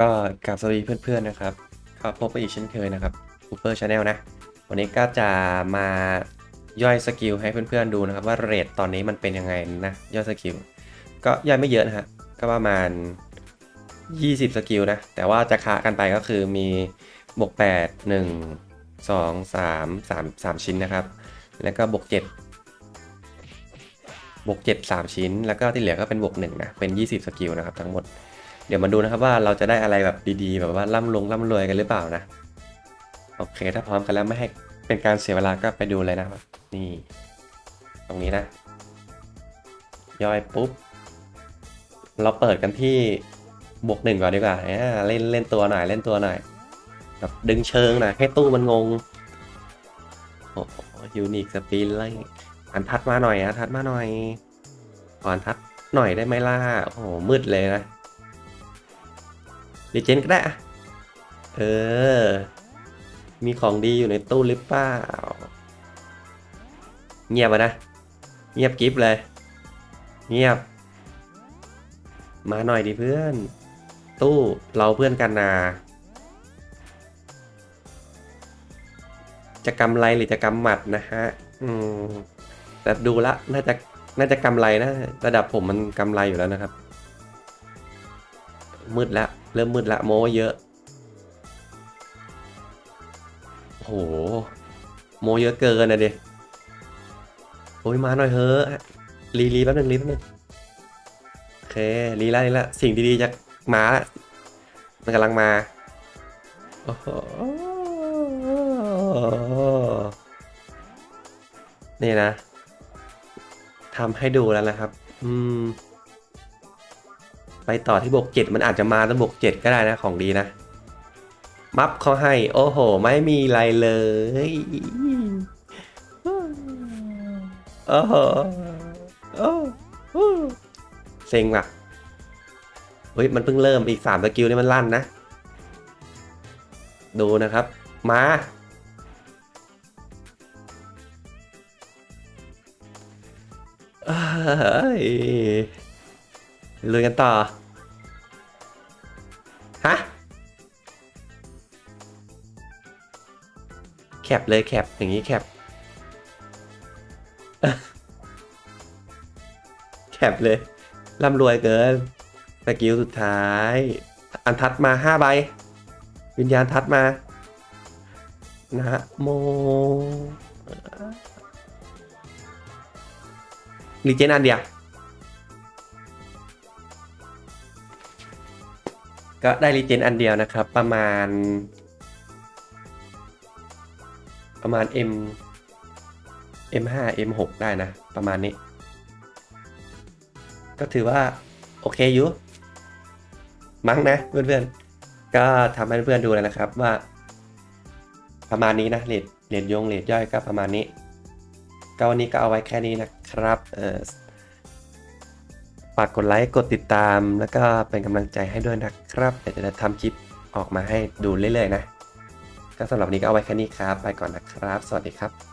ก็กราบสวัสดีเพื่อนๆนะครับก็พบกันอีกเช่นเคยนะครับคูเปอร์ชาแนลนะ วันนี้ก็จะมาย่อยสกิลให้เพื่อนๆดูนะครับ ว่าเรทตอนนี้มันเป็นยังไงนะย่อยสกิลก็ย่อยไม่เยอะนะฮะก็ประมาณ 20 สกิลนะ แต่ว่าจะคะกันไปก็คือมีบวก 8 1 2 3 3 3 ชิ้นนะครับ แล้วก็บวก 7บวก7 3 ชิ้น แล้วก็ที่เหลือก็เป็นบวก1นะ เป็น 20 สกิลนะครับทั้งหมด เดี๋ยวมาดูนะครับว่าเราจะได้อะไรแบบดีๆ แบบว่าร่ำลงร่ำรวยกันหรือเปล่านะ โอเค ถ้าพร้อมกันแล้วไม่ให้เป็นการเสียเวลาก็ไปดูเลยนะครับนี่ ตรงนี้นะ ย่อยปุ๊บ เราเปิดกันที่บวกหนึ่งก่อนดีกว่าเนี่ยเล่นเล่นตัวหน่อยเล่นตัวหน่อยแบบดึงเชิงหน่อยให้ตู้มันงงโอ้โหยูนิคสปินเลยอันทัดมาหน่อยอะทัดมาหน่อยก่อนทัดหน่อยได้ไหมล่ะโอ้โหมืดเลยนะ ดีเจนก็ได้อะเออ มีของดีอยู่ในตู้หรือเปล่า เงียบอะนะ เงียบกิฟเลย เงียบ มาหน่อยดิเพื่อน ตู้เราเพื่อนกันนาจะกำไรหรือจะกำหมัดนะฮะ อืม แต่ดูละ น่าจะ น่าจะกำไรนะ ระดับผมมันกำไรอยู่แล้วนะครับ มืดแล้วเริ่มมืดละโม้เยอะโอ้โหโมเยอะเกินนะเด็โอ้ยมาหน่อยเฮ้อรีรีแป๊บนึงรีแป๊บนึงโอเครีละรีละสิ่งดีๆจะมาละมันกำลังมาโอ้โหนี่นะทำให้ดูแล้วนะครับ อืม ไปต่อที่บวกเจ็ดมันอาจจะมาตั้งบวกเจ็ดก็ได้นะของดีนะ มัฟเขาให้ โอ้โห ไม่มีอะไรเลย โอ้โหโอ้เซ็งว่ะเฮ้ย มันเพิ่งเริ่มอีกสามสกิลนี่มันลั่นนะ ดูนะครับ มา เอ้ย ลุยกันต่อ ฮะ แคปเลยแคปอย่างนี้แคปแคปเลยร่ำรวยเกินสกิลสุดท้าย อันทัดมาห้าใบ วิญญาณทัดมา นะฮะโมรีเจนอันเดียว ก็ได้รีเจนอันเดียวนะครับ ประมาณ ประมาณ M M5 M6 ได้นะ ประมาณนี้ ก็ถือว่า โอเคอยู่ มั้งนะเพื่อนๆ ก็ทำให้เพื่อนๆดูแล้วนะครับว่า ประมาณนี้นะเลดเลดยงเลดย่อยก็ประมาณนี้ ก็วันนี้ก็เอาไว้แค่นี้นะครับ เออ ฝากกดไลค์ กดติดตาม แล้วก็เป็นกำลังใจให้ด้วยนะครับเดี๋ยวจะทำคลิปออกมาให้ดูเรื่อยๆนะ ก็สำหรับวันนี้ก็เอาไว้แค่นี้ครับ ไปก่อนนะครับ สวัสดีครับ